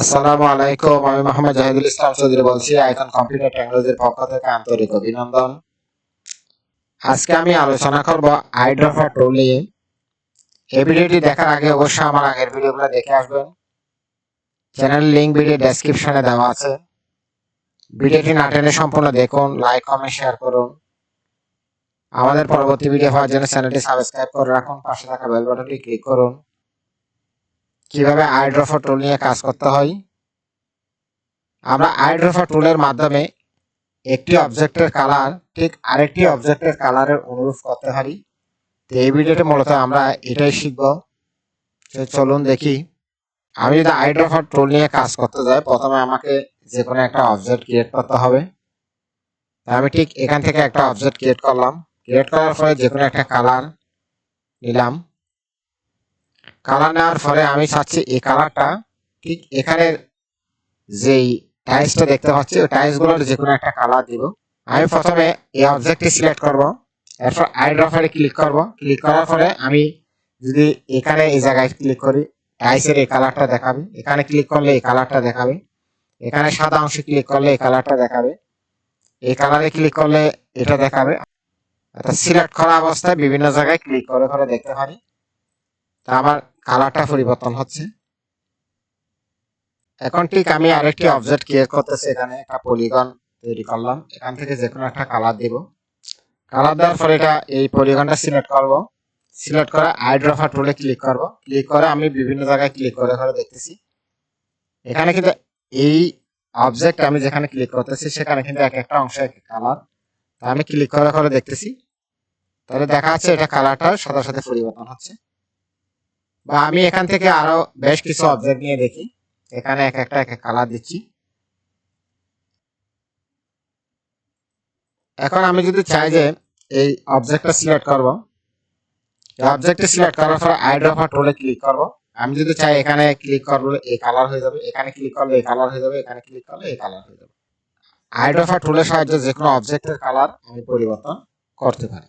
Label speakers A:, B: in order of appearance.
A: আসসালামু আলাইকুম, আমি মোহাম্মদ জাহিদুল ইসলাম চৌধুরী বলছি, আইকন কম্পিউটার টেকনোলজির পক্ষ থেকে আন্তরিক অভিনন্দন। আজকে আমি আলোচনা করব আইড্রফার টুল নিয়ে। এই ভিডিওটি দেখার আগে অবশ্যই আমার আগের ভিডিওগুলো দেখে আসবেন। চ্যানেল লিঙ্ক ভিডিও ডেসক্রিপশনে দেওয়া আছে। ভিডিওটি না টেনে সম্পূর্ণ দেখুন, লাইক, কমেন্ট, শেয়ার করুন। আমাদের পরবর্তী ভিডিও পাওয়ার জন্য চ্যানেলটি সাবস্ক্রাইব করে রাখুন, পাশে থাকা বেল বাটনটি ক্লিক করুন। কীভাবে আইড্রফার টুল নিয়ে কাজ করতে হয়? আমরা আইড্রফার টুলের মাধ্যমে একটি অবজেক্টের কালার ঠিক আরেকটি অবজেক্টের কালারের অনুরূপ করতে পারি। তো এই ভিডিওতে মূলত আমরা এটাই শিখব। চলুন দেখি। আমি যদি আইড্রফার টুল নিয়ে কাজ করতে যাই, প্রথমে আমাকে যে কোনো একটা অবজেক্ট ক্রিয়েট করতে হবে। আমি ঠিক এখান থেকে একটা অবজেক্ট ক্রিয়েট করলাম। ক্রিয়েট করার পরে যে কোনো একটা কালার নিলাম। কালার নেওয়ার পরে আমি চাচ্ছি এই কালারটা। ঠিক এখানে যেই টাইলসটা দেখতে পাচ্ছি, ওই টাইলসগুলোর যে কোনো একটা কালার দিব। আমি প্রথমে এই অবজেক্টটি সিলেক্ট করব, এরপর আইড্রফারে ক্লিক করব। ক্লিক করার পরে আমি যদি এখানে এই জায়গায় ক্লিক করি টাইলসের এই কালারটা দেখাবে। এখানে ক্লিক করলে এই কালারটা দেখাবে। এখানে সাদা অংশে ক্লিক করলে এই কালারটা দেখাবে। এই কালারে ক্লিক করলে এটা দেখাবে। অর্থাৎ সিলেক্ট করা অবস্থায় বিভিন্ন জায়গায় ক্লিক করে করে দেখতে পারি। তা আমার কালারটা পরিবর্তন হচ্ছে। এখন ঠিক আমি আরেকটি অবজেক্ট ক্রিয়েট করতেছি, এখানে একটা পলিগন তৈরি করলাম। এখান থেকে যে কোনো একটা কালার দিব। কালার দেওয়ার পরে এটা এই পলিগনটা সিলেক্ট করব। সিলেক্ট করে আইড্রফার টুলে ক্লিক করব। ক্লিক করে আমি বিভিন্ন জায়গায় ক্লিক করে করে দেখতেছি। এখানে কিন্তু এই অবজেক্ট আমি যেখানে ক্লিক করতেছি, সেখানে কিন্তু এক একটা অংশ এক কালার তা আমি ক্লিক করে করে দেখতেছি। তাহলে দেখা যাচ্ছে এটা কালারটা সাথে সাথে পরিবর্তন হচ্ছে। বা আমি এখান থেকে আরও বেশ কিছু অবজেক্ট নিয়ে দেখি। এখানে এক একটা এক কালার দিচ্ছি। এখন আমি যদি চাই যে এই অবজেক্টটা সিলেক্ট করব। অবজেক্টটা সিলেক্ট করার পর আইড্রফার টুলে ক্লিক করব। আমি যদি চাই এখানে ক্লিক করব, এই কালার হয়ে যাবে। এখানে ক্লিক করলে এই কালার হয়ে যাবে। এখানে ক্লিক করলে এই কালার হয়ে যাবে। আইড্রফার টুলের সাহায্যে যে কোনো অবজেক্টের কালার আমি পরিবর্তন করতে পারি।